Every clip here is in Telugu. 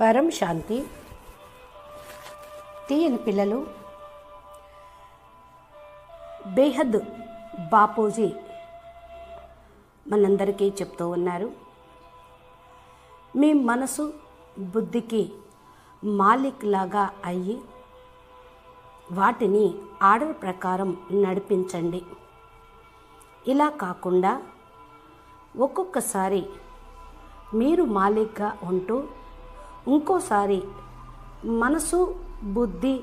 పరం శాంతి. తీయని పిల్లలు. బేహద్ బాపూజీ మనందరికీ చెప్తూ ఉన్నారు. మీ మనసు బుద్ధికి మాలిక్ లాగా అయ్యి వాటిని ఆర్డర్ ప్రకారం నడిపించండి. ఇలా కాకుండా ఒక్కొక్కసారి మీరు మాలిక్గా ఉంటూ ఇంకోసారి మనసు బుద్ధి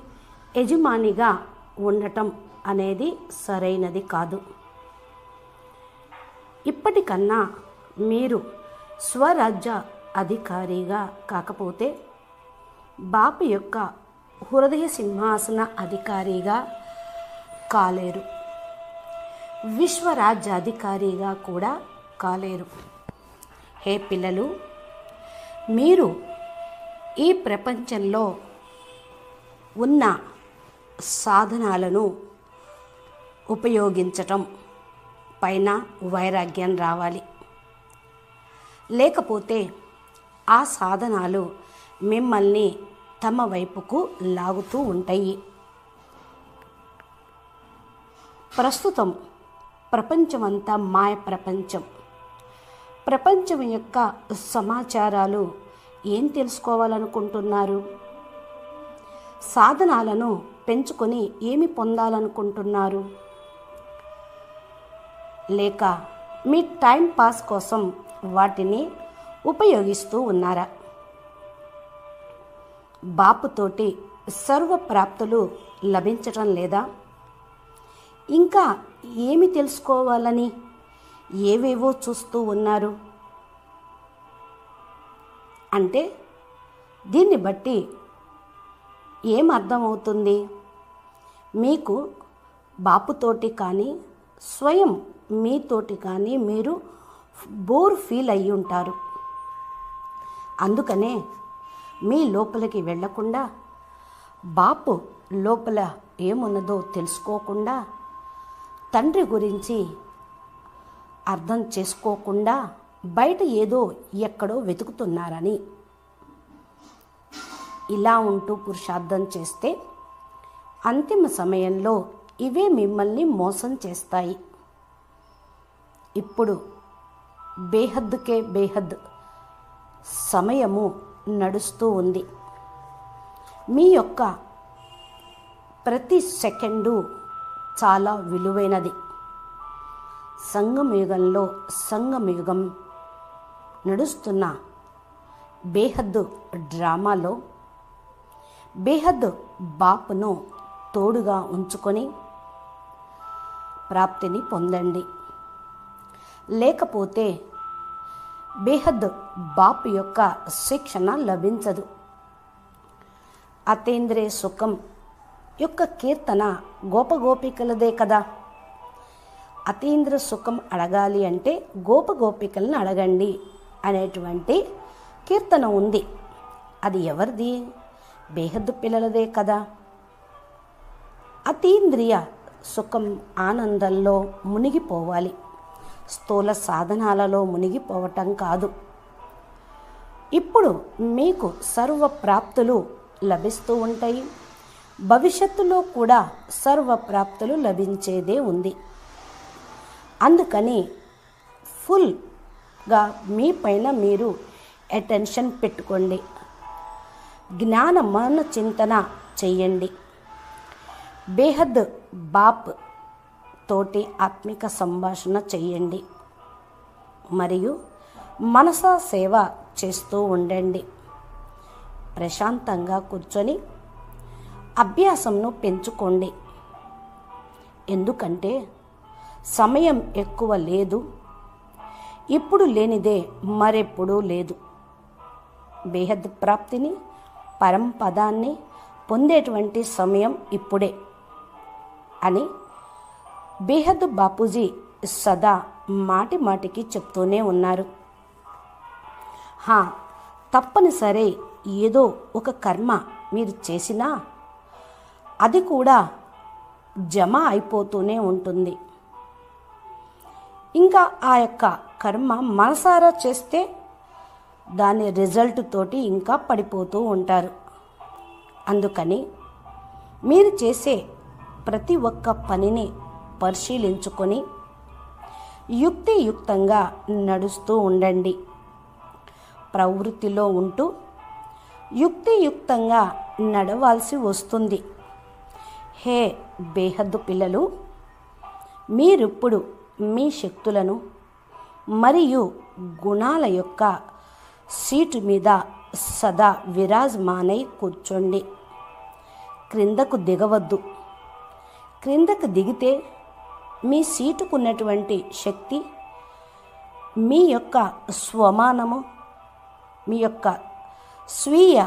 యజమానిగా ఉండటం అనేది సరైనది కాదు. ఇప్పటికన్నా మీరు స్వరాజ్య అధికారిగా కాకపోతే బాపు యొక్క హృదయ సింహాసన అధికారిగా కాలేరు. విశ్వరాజ్యాధికారిగా కూడా కాలేరు. హే పిల్లలు మీరు ఈ ప్రపంచంలో ఉన్న సాధనాలను ఉపయోగించటం పైన వైరాగ్యం రావాలి. లేకపోతే ఆ సాధనాలు మిమ్మల్ని తమ వైపుకు లాగుతూ ఉంటాయి. ప్రస్తుతం ప్రపంచమంతా మాయ ప్రపంచం. ప్రపంచం యొక్క సమాచారాలు ఏం తెలుసుకోవాలనుకుంటున్నారు? సాధనాలను పెంచుకొని ఏమి పొందాలనుకుంటున్నారు? లేక మీ టైం పాస్ కోసం వాటిని ఉపయోగిస్తూ ఉన్నారా? బాపుతోటి సర్వప్రాప్తులు లభించటం లేదా? ఇంకా ఏమి తెలుసుకోవాలని? ఏవేవో చూస్తూ ఉన్నారు. అంటే దీన్ని బట్టి ఏం అర్థమవుతుంది? మీకు బాపుతోటి కానీ స్వయం మీతోటి కానీ మీరు బోర్ ఫీల్ అయ్యి ఉంటారు. అందుకనే మీ లోపలికి వెళ్ళకుండా బాపు లోపల ఏమున్నదో తెలుసుకోకుండా తండ్రి గురించి అర్థం చేసుకోకుండా బయట ఏదో ఎక్కడో వెతుకుతున్నారని. ఇలా ఉంటూ పురుషార్థం చేస్తే అంతిమ సమయంలో ఇవే మిమ్మల్ని మోసం చేస్తాయి. ఇప్పుడు బేహద్దుకే బేహద్ సమయము నడుస్తూ ఉంది. మీ యొక్క ప్రతి సెకండు చాలా విలువైనది. సంగమయుగంలో సంగమయుగం నడుస్తున్న. బేహద్దు డ్రామాలో బేహద్ బాపును తోడుగా ఉంచుకొని ప్రాప్తిని పొందండి. లేకపోతే బేహద్ బాపు యొక్క శిక్షణ లభించదు. అతేంద్రే సుఖం యొక్క కీర్తన గోపగోపికలదే కదా. అతీంద్ర సుఖం అడగాలి అంటే గోపగోపికలను అడగండి. అనేటువంటి కీర్తన ఉంది. అది ఎవరిది? బేహద్దు పిల్లలదే కదా. అతీంద్రియ సుఖం ఆనందంలో మునిగిపోవాలి. స్థూల సాధనాలలో మునిగిపోవటం కాదు. ఇప్పుడు మీకు సర్వ ప్రాప్తులు లభిస్తూ ఉంటాయి. భవిష్యత్తులో కూడా సర్వ ప్రాప్తులు లభించేదే ఉంది. అందుకని ఫుల్ గా మీ పైన మీరు అటెన్షన్ పెట్టుకోండి. జ్ఞాన మన చింతన చేయండి. బేహద్ బాప్ తోటి ఆత్మిక సంభాషణ చేయండి. మరియు మనస సేవ చేస్తూ ఉండండి. ప్రశాంతంగా కూర్చొని అభ్యాసంను పెంచుకోండి. ఎందుకంటే సమయం ఎక్కువ లేదు. ఇప్పుడు లేనిదే మరెప్పుడూ లేదు. బేహద్ ప్రాప్తిని పరంపదాన్ని పొందేటువంటి సమయం ఇప్పుడే అని బేహద్ బాపూజీ సదా మాటి మాటికి చెప్తూనే ఉన్నారు. హా తప్పనిసరి ఏదో ఒక కర్మ మీరు చేసినా అది కూడా జమ అయిపోతూనే ఉంటుంది. ఇంకా ఆ యొక్క కర్మ మనసారా చేస్తే దాని రిజల్ట్ తోటి ఇంకా పడిపోతూ ఉంటారు. అందుకని మీరు చేసే ప్రతి ఒక్క పనిని పరిశీలించుకొని యుక్తియుక్తంగా నడుస్తూ ఉండండి. ప్రవృత్తిలో ఉంటూ యుక్తియుక్తంగా నడవాల్సి వస్తుంది. హే బేహద్దు పిల్లలు మీరిప్పుడు మీ శక్తులను మరియు గుణాల యొక్క సీటు మీద సదా విరాజమానై కూర్చోండి. క్రిందకు దిగవద్దు. క్రిందకు దిగితే మీ సీటుకున్నటువంటి శక్తి మీ యొక్క స్వమానము మీ యొక్క స్వీయ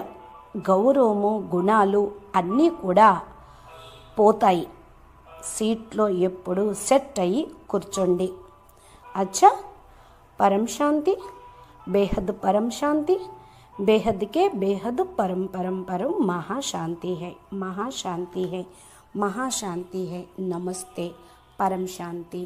గౌరవము గుణాలు అన్నీ కూడా పోతాయి. సీట్లో ఎప్పుడు సెట్ అయ్యి కూర్చోండి అచ్చా పరం శాంతి బేహద్ పరం శాంతి बेहद के बेहद परम परम परम महाशांति है महाशांति है महाशांति है नमस्ते परम शांति